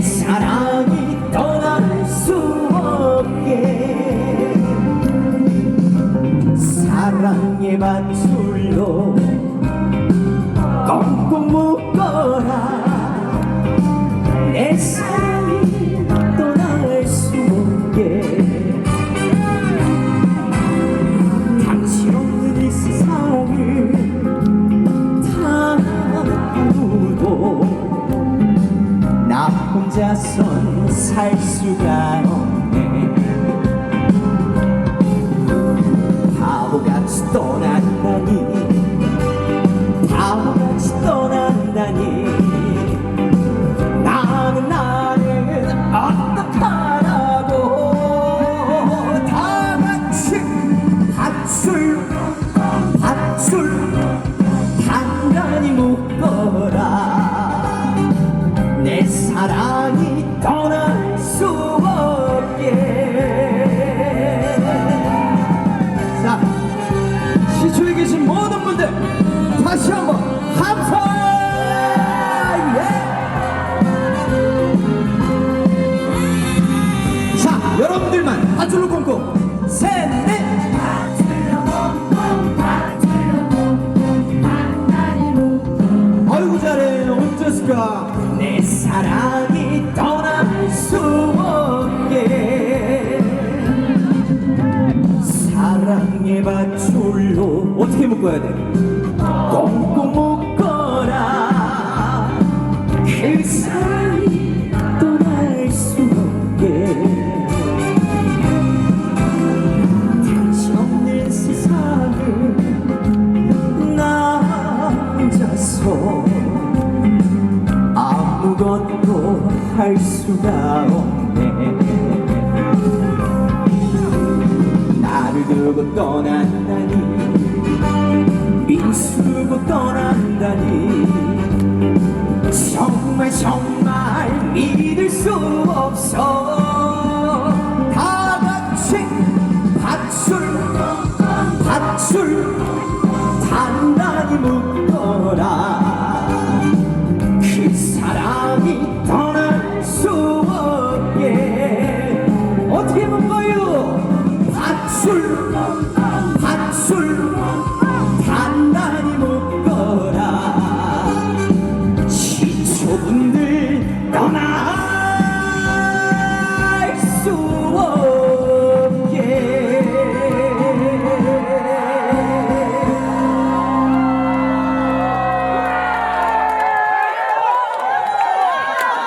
사랑이 떠날 수 없게. 사랑의 반술로 꽁꽁 묶어라. 내 사랑 살 수가 없네. 바보같이 떠난다니. 바보같이 떠난다니. 나는 나를 밧줄로 꽁꽁 셋넷 아이고 잘해 어쩌을까 내 사랑이 떠날 수 없게. 사랑의 밧줄로 어떻게 묶어야 돼? 꽁꽁 묶어라. 그 사랑 혼자서 아무것도 할 수가 없네. 나를 두고 떠난다니 민수고 떠난다니 정말 정말 믿을 수 없어 밧줄 밧줄